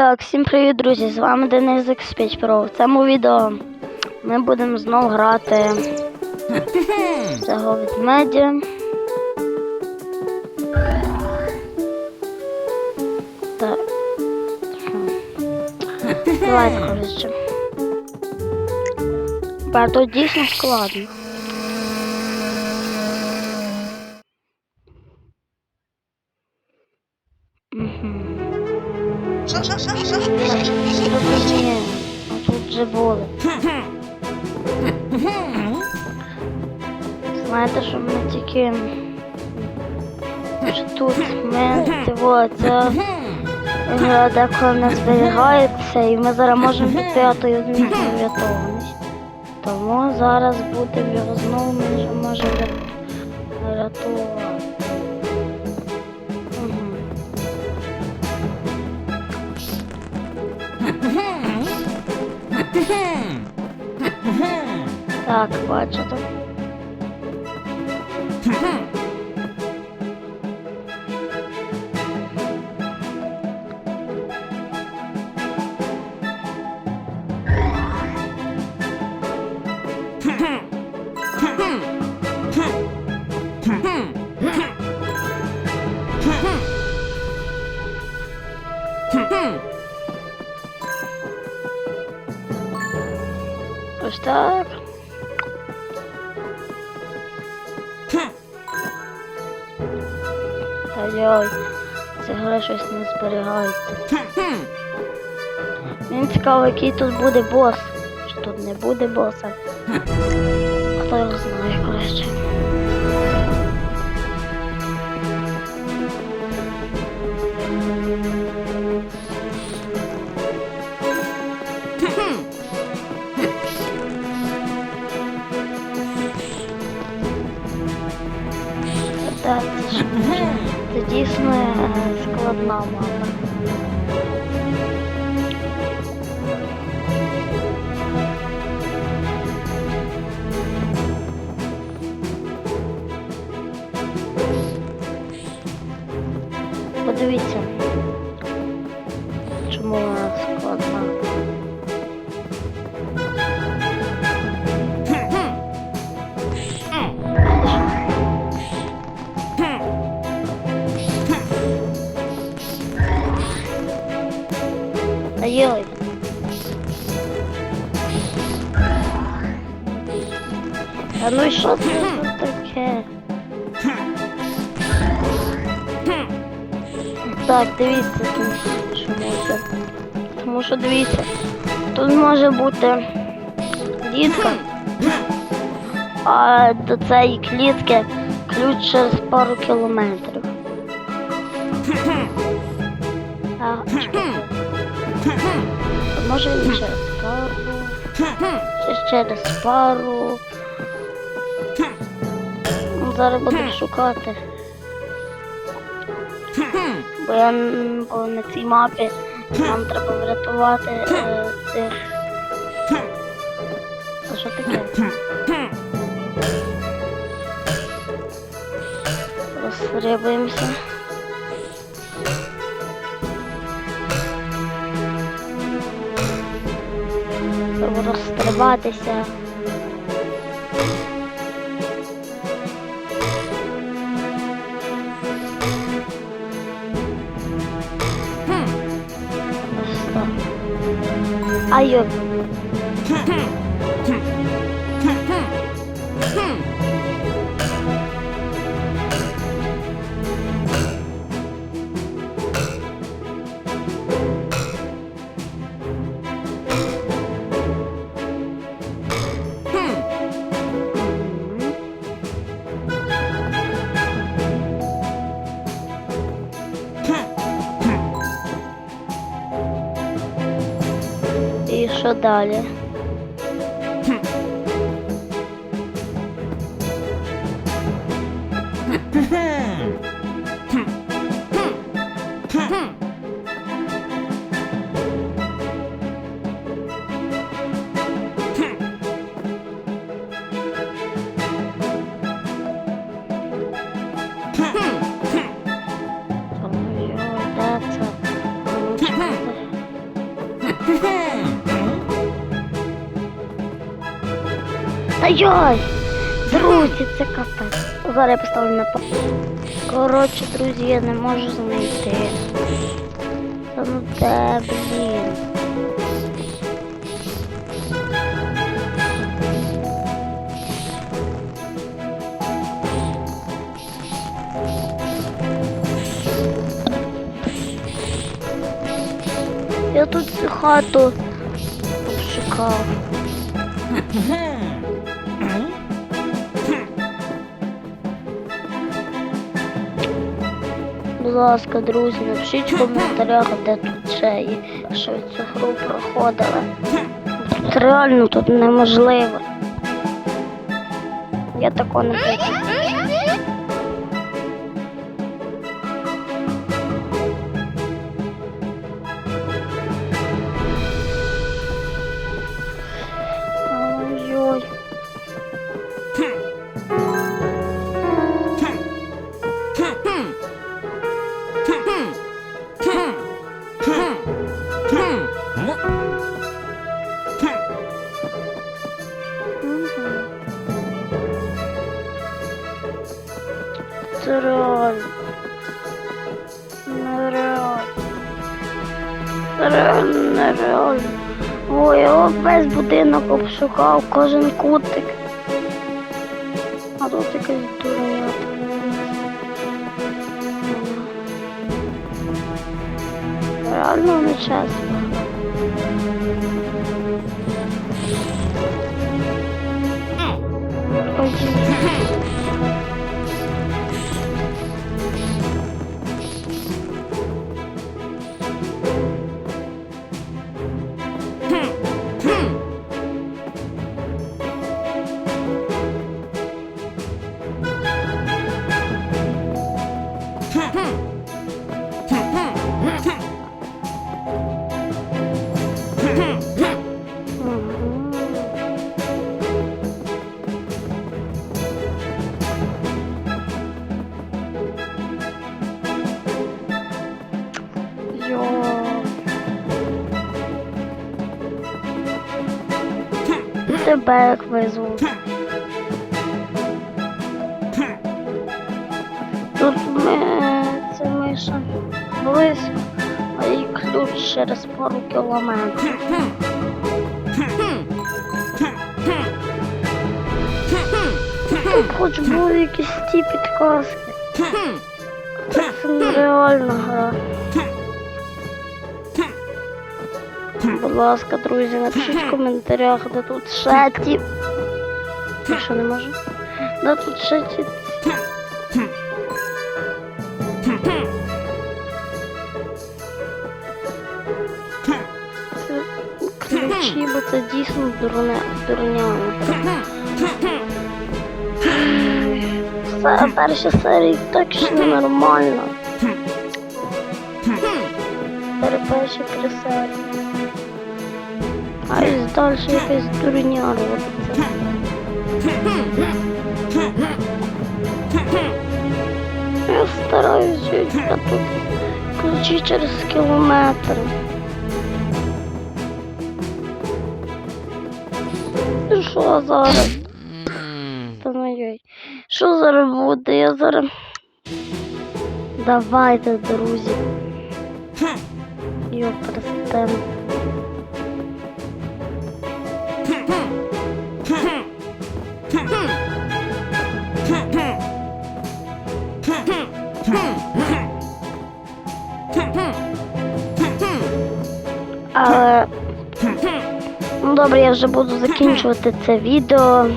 Так, всім привіт, друзі! З вами Денис X5 Pro. В цьому відео ми будемо знову грати цього ведмедя. Так. Давайте, коротше. Ба, тут дійсно складно. Тут вже були. Знаєте, що ми тільки тут ми ця гра деколи не зберігається і ми зараз можемо піти, а то я зміг врятований. Тому зараз будемо його знову ми вже можемо вря- врятувати. Так, бачите. Ось так. Та йой, ця гра щось не зберігається. Мені цікаво, який тут буде бос. Чи тут не буде боса. Хто його знає, коротше. одна мама. Подивіться. А ну і що це таке? Так, дивіться, тому що може. Тому що дивіться, тут може бути клітка, а до цієї клітки ключ через пару кілометрів. А, може і через пару, чи через пару. Зараз буду шукати. Бо я бо на цій мапі нам треба врятувати е, цих. А що таке? Розрибуємося. Треба розстрибатися. Ай-ой. І що далі? Ай-яй! Друзі, це капець. Зараз я поставлю на па. Коротше, друзі, я не можу знайти. Та ну де, блін. Я тут всю хату обшукав. Будь ласка, друзі, напишіть в коментарях, де тут ще є, що цю гру проходили. Тут реально тут неможливо. Я такого не пройду. Реально. Нереально. Реально нереально. Ой, я весь будинок обшукав, кожен кутик. А тут якась дурня. Реально не чесно. Ой. Тебе як везу. Тут ми це миша близько, їй ключ через пару кілометрів. Тут хоч були якісь ті підказки. Це нереальна гра. Будь ласка, друзі, напишіть в коментарях, де тут ще ті. Що не можу? Де тут ще ті. Ключі, бо це дійсно дурне, дурняна. Все, перша серія точно нормально. Тепер перші три серії. А далі якась дурня робиться. Я стараюсь жити, тут ключі через кілометр. Що зараз? Та ну. Що зараз буде? Я зараз. Давайте, друзі. Йо, перестань. Ну добре, я вже буду закінчувати це відео.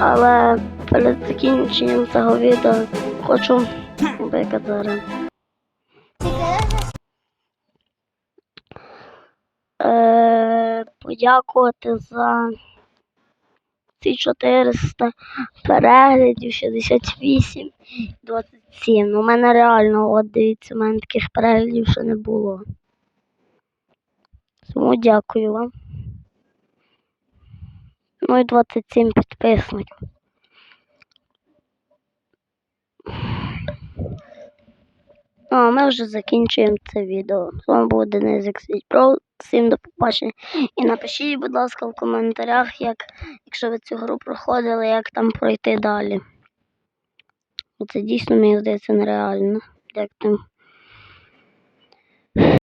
Але перед закінченням цього відео хочу виказати. Е, подякувати за ці 400 переглядів, 68, 27. Ну, у мене реально, от дивіться, у мене таких переглядів ще не було. Тому дякую вам. Ну і 27 підписників. Ну, а ми вже закінчуємо це відео. З вами був Денис Ексвіт Про. Всім до побачення. І напишіть, будь ласка, в коментарях, як, якщо ви цю гру проходили, як там пройти далі. Це дійсно, мені здається, нереально. Як там